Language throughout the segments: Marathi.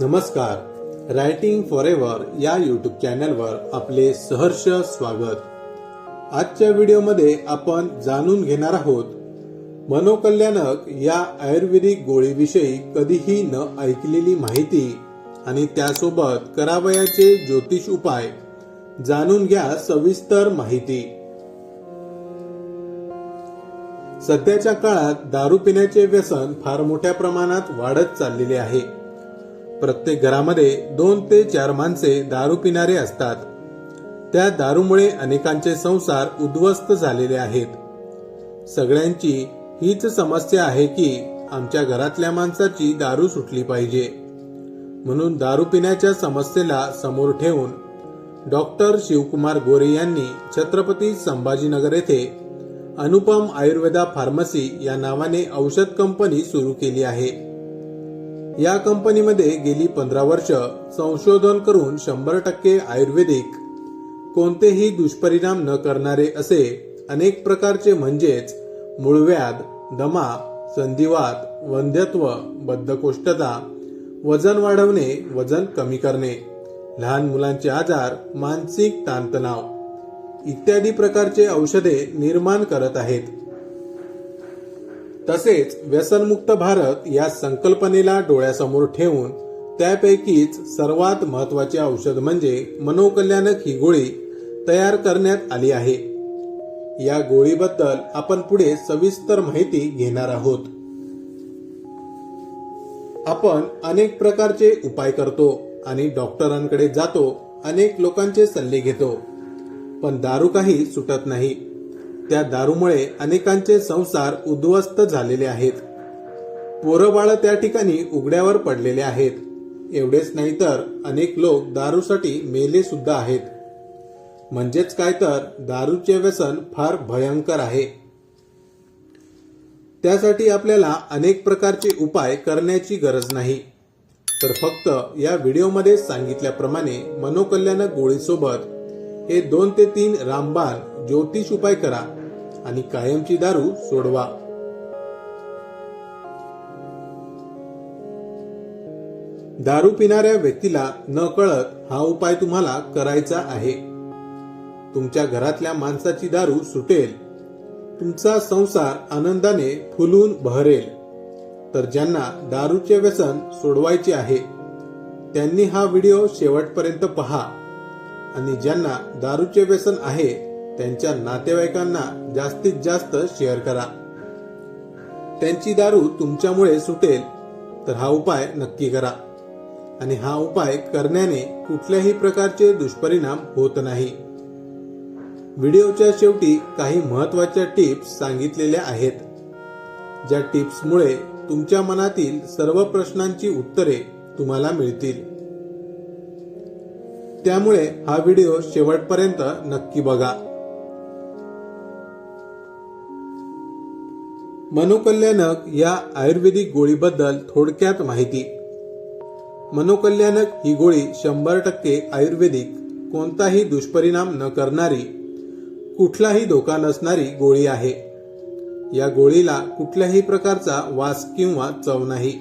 नमस्कार. रायटिंग फॉर एव्हर या यूट्यूब चॅनलवर आपले सहर्ष स्वागत. आजच्या व्हिडिओमध्ये आपण जाणून घेणार आहोत मनोकल्याणक या आयुर्वेदिक गोळीविषयी कधीही न ऐकलेली माहिती आणि त्यासोबत करावयाचे ज्योतिष उपाय जाणून घ्या सविस्तर माहिती. सध्याच्या काळात दारू पिण्याचे व्यसन फार मोठ्या प्रमाणात वाढत चाललेले आहे. प्रत्येक घरामध्ये दोन ते चार माणसे दारू पिणारे असतात. त्या दारूमुळे अनेकांचे संसार उद्ध्वस्त झालेले आहेत. सगळ्यांची हीच समस्या आहे की आमच्या घरातल्या माणसाची दारू सुटली पाहिजे. म्हणून दारू पिण्याच्या समस्येला समोर ठेवून डॉक्टर शिवकुमार गोरे यांनी छत्रपती संभाजीनगर येथे अनुपम आयुर्वेदा फार्मसी या नावाने औषध कंपनी सुरू केली आहे. या कंपनीमध्ये गेली पंधरा वर्ष संशोधन करून शंभर टक्के आयुर्वेदिक. कोणतेही दुष्परिणाम न करणारे असे अनेक प्रकारचे म्हणजेच मूळव्याध दमा संधिवात वंध्यत्व बद्धकोष्ठता वजन वाढवणे वजन कमी करणे लहान मुलांचे आजार मानसिक ताणतणाव इत्यादी प्रकारचे औषधे निर्माण करत आहेत. तसेच व्यसनमुक्त भारत या संकल्पनेला डोळ्यासमोर ठेवून त्यापैकीच सर्वात महत्त्वाचे औषध म्हणजे मनोकल्याणक ही गोळी तयार करण्यात आली आहे. या गोळीबद्दल आपण पुढे सविस्तर माहिती घेणार आहोत. आपण अनेक प्रकारचे उपाय करतो आणि डॉक्टरांकडे जातो अनेक लोकांचे सल्ले घेतो. पण दारू काही सुटत नाही. त्या दारूमुळे अनेकांचे संसार उद्ध्वस्त झालेले आहेत. पोरंबाळं त्या ठिकाणी उघड्यावर पडलेले आहेत. एवढेच नाही तर अनेक लोक दारूसाठी मेले सुद्धा आहेत. म्हणजेच काय तर दारूचे व्यसन फार भयंकर आहे. त्यासाठी आपल्याला अनेक प्रकारचे उपाय करण्याची गरज नाही. तर फक्त या व्हिडिओमध्ये सांगितल्याप्रमाणे मनोकल्याणक गोळीसोबत हे दोन ते तीन रामबाण ज्योतिष उपाय करा. आणि कायमची दारू सोडवा. दारू पिणाऱ्या व्यक्तीला न कळत हा उपाय तुम्हाला करायचा आहे. तुमच्या घरातल्या माणसाची दारू सुटेल. तुमचा संसार आनंदाने फुलून बहरेल. तर ज्यांना दारूचे व्यसन सोडवायचे आहे त्यांनी हा व्हिडिओ शेवटपर्यंत पहा. आणि ज्यांना दारूचे व्यसन आहे त्यांच्या नातेवाईकांना जास्तीत जास्त शेअर करा. त्यांची दारू तुमच्यामुळे सुटेल तर हा उपाय नक्की करा. आणि हा उपाय करण्याने कुठल्याही प्रकारचे दुष्परिणाम होत नाही. व्हिडिओच्या शेवटी काही महत्त्वाच्या टिप्स सांगितलेल्या आहेत. ज्या टिप्समुळे तुमच्या मनातील सर्व प्रश्नांची उत्तरे तुम्हाला मिळतील. त्यामुळे हा व्हिडिओ शेवटपर्यंत नक्की बघा. मनोकल्याणक या आयुर्वेदिक गोळीबद्दल थोडक्यात माहिती. मनोकल्याणक ही गोळी शंभर टक्के आयुर्वेदिक कोणताही दुष्परिणाम न करणारी कुठलाही धोका नसणारी गोळी आहे. या गोळीला कुठल्याही प्रकारचा वास किंवा चव नाही.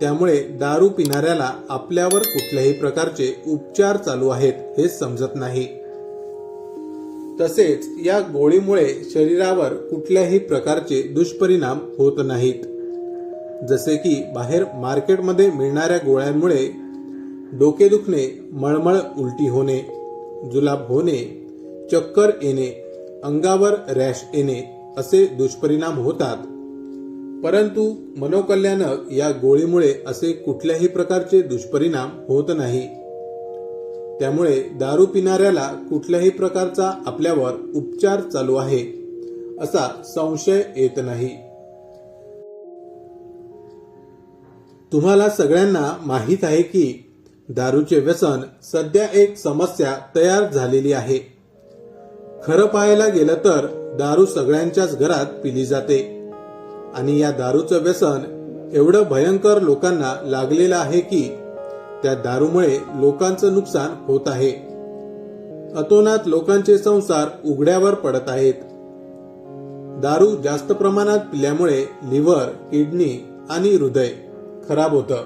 त्यामुळे दारू पिणाऱ्याला आपल्यावर कुठल्याही प्रकारचे उपचार चालू आहेत हे समजत नाही. तसेच या गोळीमुळे शरीरावर कुठल्याही प्रकारचे दुष्परिणाम होत नाहीत. जसे की बाहेर मार्केटमध्ये मिळणाऱ्या गोळ्यांमुळे डोके दुखणे मळमळ उलटी होणे जुलाब होणे चक्कर येणे अंगावर रॅश येणे असे दुष्परिणाम होतात. परंतु मनोकल्याणक या गोळीमुळे असे कुठल्याही प्रकारचे दुष्परिणाम होत नाही. त्यामुळे दारू पिणाऱ्याला कुठल्याही प्रकारचा आपल्यावर उपचार चालू आहे असा संशय येत नाही. तुम्हाला सगळ्यांना माहीत आहे की दारूचे व्यसन सध्या एक समस्या तयार झालेली आहे. खरं पाहायला गेलं तर दारू सगळ्यांच्याच घरात पिली जाते. आणि या दारूचं व्यसन एवढं भयंकर लोकांना लागलेलं आहे की त्या दारूमुळे लोकांचं नुकसान होत आहे. अतोनात लोकांचे संसार उघड्यावर पडत आहेत. दारू जास्त प्रमाणात पिल्यामुळे लिव्हर किडनी आणि हृदय खराब होतं.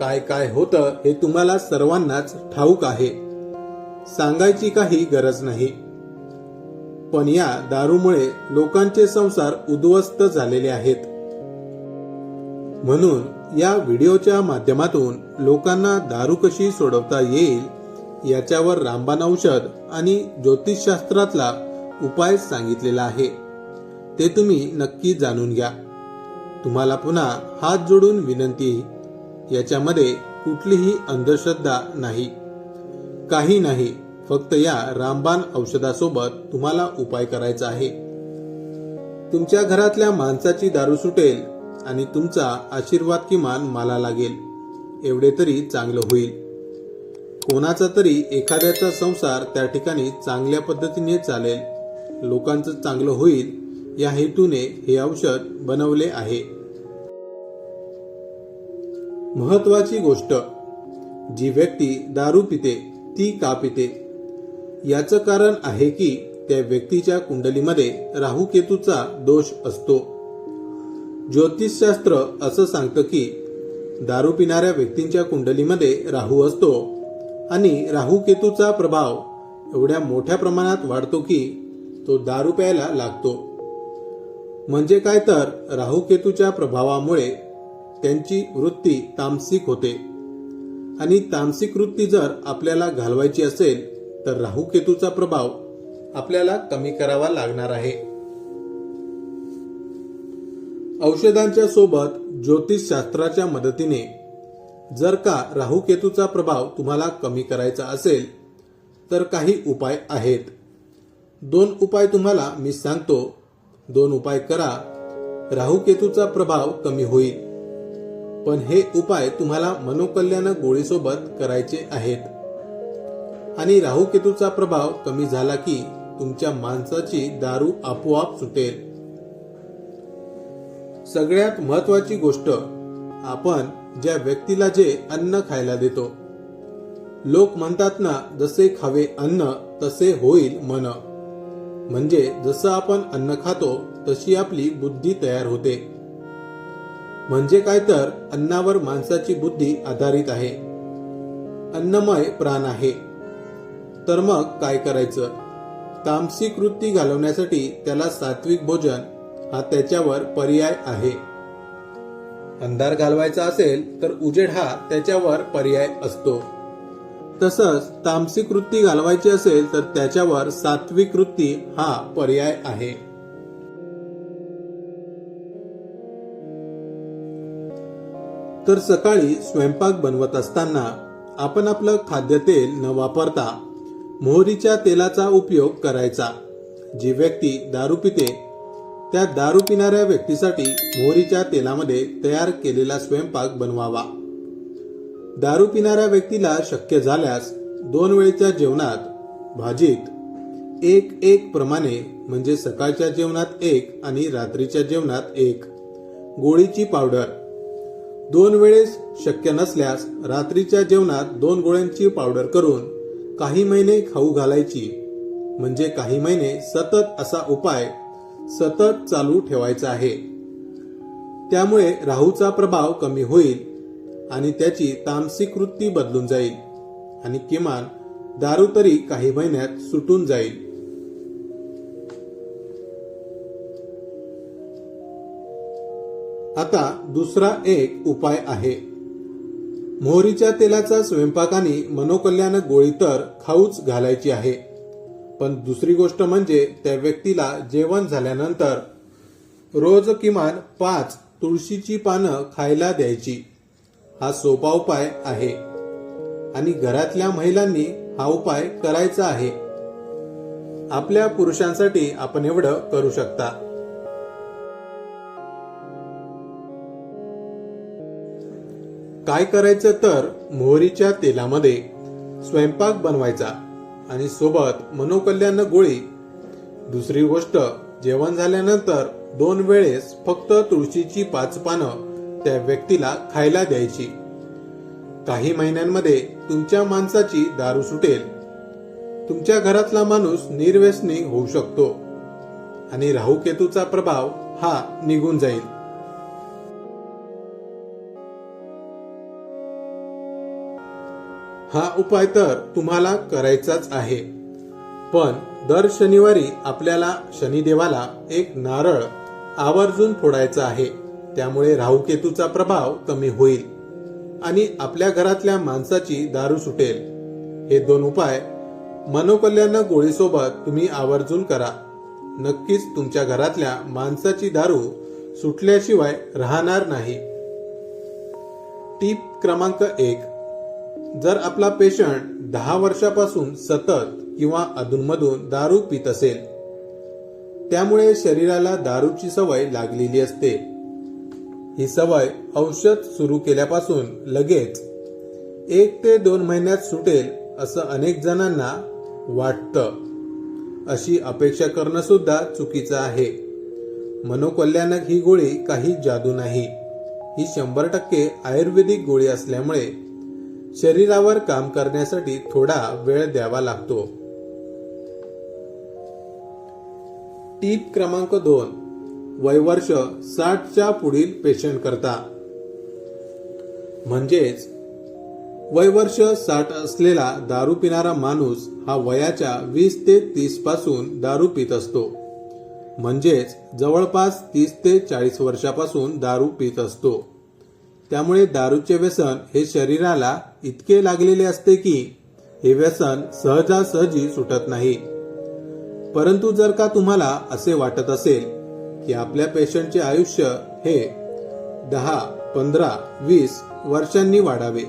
काय काय होतं हे तुम्हाला सर्वांनाच ठाऊक आहे. सांगायची काही गरज नाही. पण या दारूमुळे लोकांचे संसार उद्ध्वस्त झालेले आहेत. म्हणून या व्हिडिओच्या माध्यमातून लोकांना दारू कशी सोडवता येईल याच्यावर रामबाण औषध आणि ज्योतिषशास्त्रातला उपाय सांगितलेला आहे. ते तुम्ही नक्की जाणून घ्या. तुम्हाला पुन्हा हात जोडून विनंती याच्यामध्ये कुठलीही अंधश्रद्धा नाही. काही नाही फक्त या रामबाण औषधासोबत तुम्हाला उपाय करायचा आहे. तुमच्या घरातल्या माणसाची दारू सुटेल आणि तुमचा आशीर्वाद किमान मला लागेल. एवढे तरी चांगलं होईल. कोणाचा तरी एखाद्याचा संसार त्या ठिकाणी चांगल्या पद्धतीने चालेल. लोकांचं चांगलं होईल या हेतूने हे औषध बनवले आहे. महत्वाची गोष्ट जी व्यक्ती दारू पिते ती का पिते? याचं कारण आहे की त्या व्यक्तीच्या कुंडलीमध्ये राहू केतूचा दोष असतो. ज्योतिषशास्त्र असं सांगतं की दारू पिणाऱ्या व्यक्तींच्या कुंडलीमध्ये राहू असतो आणि राहू केतूचा प्रभाव एवढ्या मोठ्या प्रमाणात वाढतो की तो दारू प्यायला लागतो. म्हणजे काय तर राहू केतूच्या प्रभावामुळे त्यांची वृत्ती तामसिक होते. आणि तामसिक वृत्ती जर आपल्याला घालवायची असेल तर राहू केतूचा प्रभाव आपल्याला कमी करावा लागणार आहे. औषधांच्या सोबत ज्योतिषशास्त्राच्या मदतीने जर का राहू केतूचा प्रभाव तुम्हाला कमी करायचा असेल तर काही उपाय आहेत. दोन उपाय तुम्हाला मी सांगतो. दोन उपाय करा. राहू केतूचा प्रभाव कमी होईल. पण हे उपाय तुम्हाला मनोकल्याण गोळीसोबत करायचे आहेत. आणि राहू केतूचा प्रभाव कमी झाला की तुमच्या माणसाची दारू आपोआप सुटेल. सगळ्यात महत्वाची गोष्ट आपण ज्या व्यक्तीला जे अन्न खायला देतो. लोक म्हणतात ना जसे खावे अन्न तसे होईल मन. म्हणजे जसं आपण अन्न खातो तशी आपली बुद्धी तयार होते. म्हणजे काय तर अन्नावर माणसाची बुद्धी आधारित आहे. अन्नमय प्राण आहे. तर मग काय करायचं? तामसिक वृत्ती घालवण्यासाठी त्याला सात्विक भोजन हा त्याच्यावर पर्याय आहे. अंधार घालवायचा असेल तर उजेड हा त्याच्यावर पर्याय असतो. तसंच तामसिक वृत्ती घालवायची असेल तर त्याच्यावर सात्विक वृत्ती हा पर्याय आहे. तर सकाळी स्वयंपाक बनवत असताना आपण आपलं खाद्यतेल न वापरता मोहरीच्या तेलाचा उपयोग करायचा. जी व्यक्ती दारू पिते त्या दारू पिणाऱ्या व्यक्तीसाठी मोहरीच्या तेलामध्ये तयार केलेला स्वयंपाक बनवावा. दारू पिणाऱ्या व्यक्तीला शक्य झाल्यास दोन वेळच्या जेवणात भाजीत एक एक प्रमाणे म्हणजे सकाळच्या जेवणात एक आणि रात्रीच्या जेवणात एक गोळीची पावडर. दोन वेळेस शक्य नसल्यास रात्रीच्या जेवणात दोन गोळ्यांची पावडर करून काही महिने खाऊ घालायची. म्हणजे काही महिने सतत असा उपाय सतत चालू ठेवायचा आहे. त्यामुळे राहूचा प्रभाव कमी होईल आणि त्याची तामसिक वृत्ती बदलून जाईल आणि किमान दारू तरी काही महिन्यात सुटून जाईल. आता दुसरा एक उपाय आहे. मोहरीच्या तेलाचा स्वयंपाकाने मनोकल्याण गोळी तर खाऊच घालायची आहे. पण दुसरी गोष्ट म्हणजे त्या व्यक्तीला जेवण झाल्यानंतर रोज किमान पाच तुळशीची पानं खायला द्यायची. हा सोपा उपाय आहे. आणि घरातल्या महिलांनी हा उपाय करायचा आहे. आपल्या पुरुषांसाठी आपण एवढं करू शकता. काय करायचं तर मोहरीच्या तेलामध्ये स्वयंपाक बनवायचा. आणि सोबत मनोकल्याण गोळी. दुसरी गोष्ट जेवण झाल्यानंतर दोन वेळेस फक्त तुळशीची पाच पानं त्या व्यक्तीला खायला द्यायची. काही महिन्यांमध्ये तुमच्या माणसाची दारू सुटेल. तुमच्या घरातला माणूस निर्व्यसनी होऊ शकतो. आणि राहू केतूचा प्रभाव हा निघून जाईल. हा उपाय तर तुम्हाला करायचाच आहे. पण दर शनिवारी आपल्याला शनिदेवाला एक नारळ आवर्जून फोडायचा आहे. त्यामुळे राहुकेतूचा प्रभाव कमी होईल आणि आपल्या घरातल्या माणसाची दारू सुटेल. हे दोन उपाय मनोकल्याण गोळीसोबत तुम्ही आवर्जून करा. नक्कीच तुमच्या घरातल्या माणसाची दारू सुटल्याशिवाय राहणार नाही. टीप क्रमांक एक. जर आपला पेशंट दहा वर्षापासून सतत किंवा अधूनमधून दारू पित असेल त्यामुळे शरीराला दारूची सवय लागलेली असते. ही सवय औषध सुरू केल्यापासून लगेच एक ते दोन महिन्यात सुटेल असं अनेक जणांना वाटतं. अशी अपेक्षा करणं सुद्धा चुकीचं आहे. मनोकल्याणक ही गोळी काही जादू नाही. ही शंभर टक्के आयुर्वेदिक गोळी असल्यामुळे शरीरावर काम करण्यासाठी थोडा वेळ द्यावा लागतो. टीप क्रमांक दोन. वयवर्ष साठच्या पुढील पेशंट करता म्हणजेच वयवर्ष साठ असलेला दारू पिणारा माणूस हा वयाच्या वीस ते तीसपासून दारू पित असतो. म्हणजेच जवळपास तीस ते चाळीस वर्षापासून दारू पित असतो. त्यामुळे दारूचे व्यसन हे शरीराला इतके लागलेले असते की हे व्यसन सहजासहजी सुटत नाही. परंतु जर का तुम्हाला असे वाटत असेल की आपल्या पेशंटचे आयुष्य हे दहा पंधरा वीस वर्षांनी वाढावे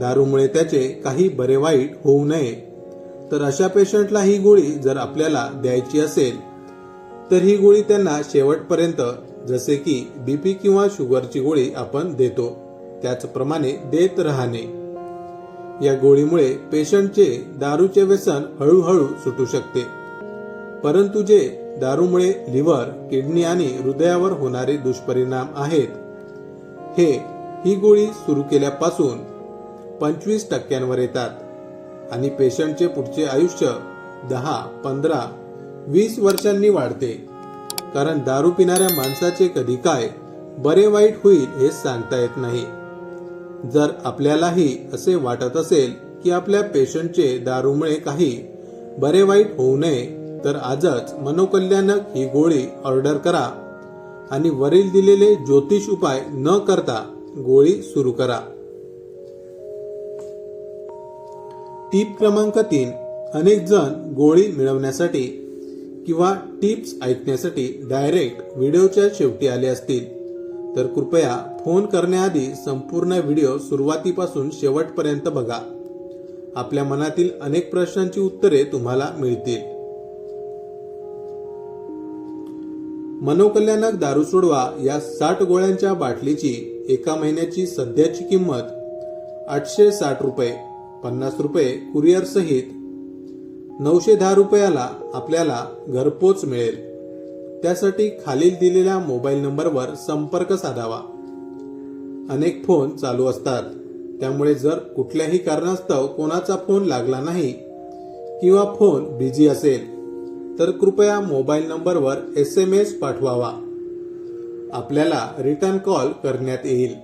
दारूमुळे त्याचे काही बरे वाईट होऊ नये तर अशा पेशंटला ही गोळी जर आपल्याला द्यायची असेल तर ही गोळी त्यांना शेवटपर्यंत जसे की बीपी किंवा शुगरची गोळी आपण देतो. त्याचप्रमाणे देत राहणे. या गोळीमुळे पेशंटचे दारूचे व्यसन हळूहळू सुटू शकते. परंतु जे दारूमुळे लिव्हर किडनी आणि हृदयावर होणारे दुष्परिणाम आहेत हे ही गोळी सुरू केल्यापासून पंचवीस टक्क्यांवर येतात आणि पेशंटचे पुढचे आयुष्य दहा पंधरा वीस वर्षांनी वाढते. कारण दारू पिणाऱ्या माणसाचे कधी काय बरे वाईट होईल हे सांगता येत नाही. जर आपल्यालाही असे वाटत असेल की आपल्या पेशंटचे दारूमुळे काही बरे वाईट होऊ नये तर आजच मनोकल्याणक ही गोळी ऑर्डर करा आणि वरील दिलेले ज्योतिष उपाय न करता गोळी सुरू करा. टीप क्रमांक तीन. अनेक जण गोळी मिळवण्यासाठी किंवा टिप्स ऐकण्यासाठी डायरेक्ट व्हिडिओच्या शेवटी आले असतील. तर कृपया फोन करण्याआधी संपूर्ण व्हिडिओ सुरुवातीपासून शेवटपर्यंत बघा. आपल्या मनातील अनेक प्रश्नांची उत्तरे तुम्हाला मिळतील. मनोकल्याणक दारू सोडवा या साठ गोळ्यांच्या बाटलीची एका महिन्याची सध्याची किंमत आठशे साठ रुपये पन्नास रुपये कुरिअर सहित नऊशे दहा रुपयाला आपल्याला घरपोच मिळेल. त्यासाठी खालील दिलेल्या मोबाईल नंबरवर संपर्क साधावा. अनेक फोन चालू असतात. त्यामुळे जर कुठल्याही कारणास्तव कोणाचा फोन लागला नाही किंवा फोन बिझी असेल तर कृपया मोबाईल नंबरवर एस एम एस पाठवावा. आपल्याला रिटर्न कॉल करण्यात येईल.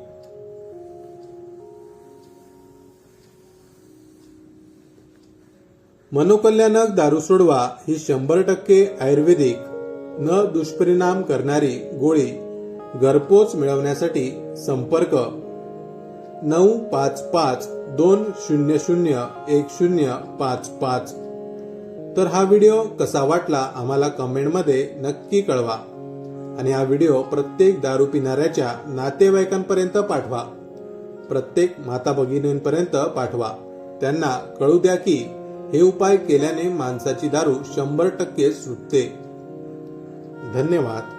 मनोकल्याणक दारू सोडवा ही शंभर टक्के आयुर्वेदिक न दुष्परिणाम करणारी गोळी घरपोच मिळवण्यासाठी संपर्क नऊ पाच पाच दोन शून्य शून्य एक शून्य पाच पाच. तर हा व्हिडिओ कसा वाटला आम्हाला कमेंटमध्ये नक्की कळवा. आणि हा व्हिडिओ प्रत्येक दारू पिणाऱ्याच्या नातेवाईकांपर्यंत पाठवा. प्रत्येक माता भगिनींपर्यंत पाठवा. त्यांना कळू द्या की हे उपाय केल्याने माणसाची दारू शंभर टक्के सुटते. धन्यवाद.